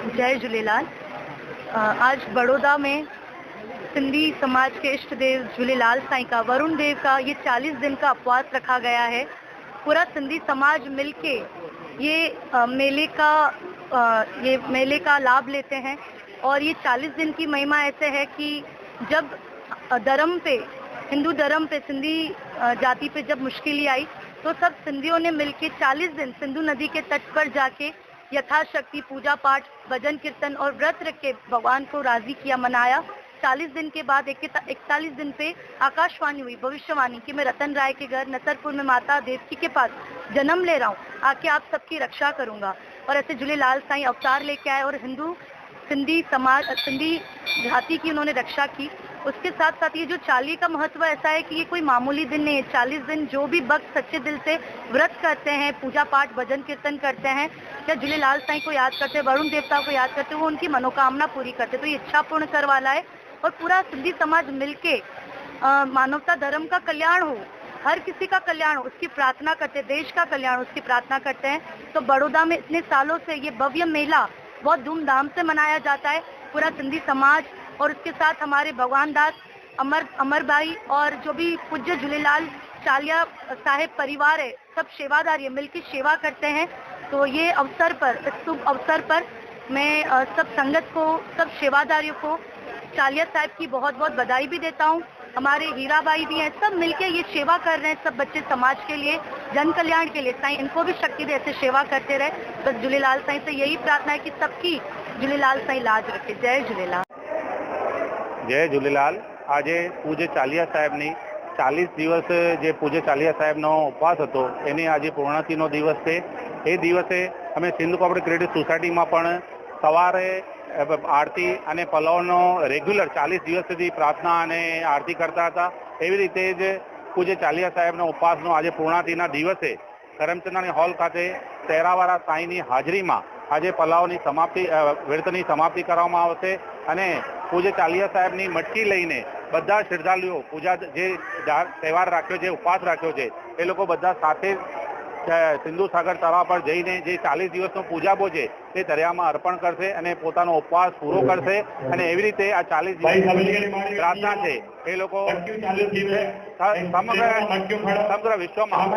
जय झूलेलाल। आज बड़ौदा में सिंधी समाज के इष्ट देव झूलेलाल साईं का, वरुण देव का ये 40 दिन का उपवास रखा गया है। पूरा सिंधी समाज मिलके ये मेले का ये मेले का लाभ लेते हैं और ये 40 दिन की महिमा ऐसे है कि जब धर्म पे, हिंदू धर्म पे, सिंधी जाति पे जब मुश्किल आई तो सब सिंधियों ने मिलके 40 दिन सिंधु नदी के तट पर जाके यथाशक्ति पूजा पाठ भजन कीर्तन और व्रत रख के भगवान को राज़ी किया, मनाया। 40 दिन के बाद इकतालीस दिन पे आकाशवाणी हुई, भविष्यवाणी कि, मैं रतन राय के घर, नसरपुर में माता देवकी के पास जन्म ले रहा हूँ। आके आप सबकी रक्षा करूँगा। और ऐसे झूलेलाल साई अवतार लेके आए और हिंदू, सिंधी समाज, सिंधी जाति की उन्होंने रक्षा की। उसके साथ साथ ये जो चाली का महत्व ऐसा है कि ये कोई मामूली दिन नहीं है। चालीस दिन जो भी भक्त सच्चे दिल से व्रत करते हैं, पूजा पाठ, भजन कीर्तन करते हैं, या झूलेलाल साईं को याद करते हैं, वरुण देवता को याद करते हैं, वो उनकी मनोकामना पूरी करते हैं। तो ये इच्छा पूर्ण कर वाला है और पूरा सिंधी समाज मिलके मानवता धर्म का कल्याण हो, हर किसी का कल्याण हो, उसकी प्रार्थना करते देश का कल्याण उसकी प्रार्थना करते हैं। तो बड़ौदा में इतने सालों से ये भव्य मेला बहुत धूमधाम से मनाया जाता है। पूरा सिंधी समाज और उसके साथ हमारे भगवान दास, अमर अमर भाई और जो भी पूज्य झूलेलाल चालिया साहेब परिवार है, सब सेवादार है मिलकर सेवा करते हैं। तो ये अवसर पर इस शुभ अवसर पर मैं सब संगत को, सब सेवादारियों को, चालिया साहब की बहुत बहुत बधाई भी देता हूँ। हमारे हीरा भाई भी हैं, सब मिलके ये सेवा कर रहे हैं, सब बच्चे समाज के लिए, जन कल्याण के लिए। साईं, इनको भी शक्ति दे, ऐसे सेवा करते रहे। बस झूलेलाल साईं से यही प्रार्थना है कि सबकी झूलेलाल साईं लाज रखे। जय झूलेलाल। જય ઝૂલેલાલ. આજે પૂજ્ય ચાલિયા સાહેબની ચાલીસ દિવસ જે પૂજ્ય ચાલિયા સાહેબનો ઉપવાસ હતો એની આજે પૂર્ણતિનો દિવસ છે. એ દિવસે અમે સિંધુ કોપરેટ ક્રેડિટ સોસાયટીમાં પણ સવારે આરતી અને પલાવનો રેગ્યુલર ચાલીસ દિવસ સુધી પ્રાર્થના અને આરતી કરતા હતા. એવી રીતે જ પૂજ્ય ચાલિયા સાહેબનો ઉપવાસનો આજે પૂર્ણાતિના દિવસે કરમચંદાની હોલ ખાતે તેરાવાળા સાંઈની હાજરીમાં આજે પલાવની સમાપ્તિ અ, વ્રતની સમાપ્તિ કરવામાં આવશે અને પૂજ્ય ચાલિયા સાહેબની મટકી લઈને બધા શ્રદ્ધાળુઓ પૂજા જે તહેવાર રાખ્યો છે ઉપવાસ રાખ્યો છે એ લોકો બધા સાથે સિંધુ સાગર તળાવ પર જઈને જે ચાલીસ દિવસનો પૂજાબો છે તે દરિયામાં અર્પણ કરશે અને પોતાનો ઉપવાસ પૂરો કરશે અને એવી રીતે આ ચાલીસ દિવસ પ્રાર્થના છે. એ લોકો સમગ્ર સમગ્ર વિશ્વમાં.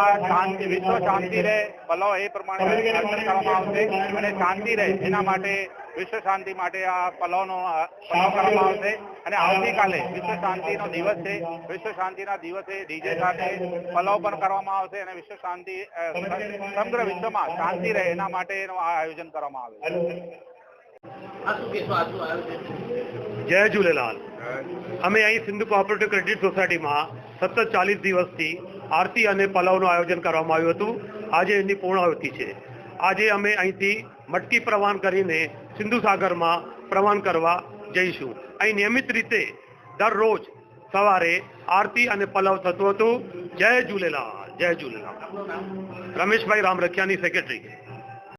આ શાંતિ વિશ્વ શાંતિ રહે ભલો એ પ્રમાણે કરવામાં આવશે અને શાંતિ રહે એના માટે વિશ્વ શાંતિ માટે આ પલાવનો પલાવ કરવામાં આવશે. અને આવતીકાલે વિશ્વ શાંતિનો દિવસ છે. વિશ્વ શાંતિના દિવસે ડીજે સાથે પલાવ પણ કરવામાં આવશે અને વિશ્વ શાંતિ સમગ્ર વિશ્વમાં શાંતિ રહે એના માટેનું આ આયોજન કરવામાં આવે છે. જય ઝૂલેલાલ. અમે અહીં સિંધુ કોઓપરેટિવ ક્રેડિટ સોસાયટીમાં સતત ચાલીસ દિવસથી આરતી અને પલાવનું આયોજન કરવામાં આવ્યું હતું. આજે એની પૂર્ણાહુતિ છે. આજે અમે અહીંથી મટકી પ્રવાન કરીને સિંધુ સાગરમાં પ્રવાન કરવા જઈશું. અહીં નિયમિત રીતે દરરોજ સવારે આરતી અને પલાવ થતું હતું. જય ઝૂલેલાલ જય ઝૂલેલાલ. રમેશભાઈ રામ રખિયાની સેક્રેટરી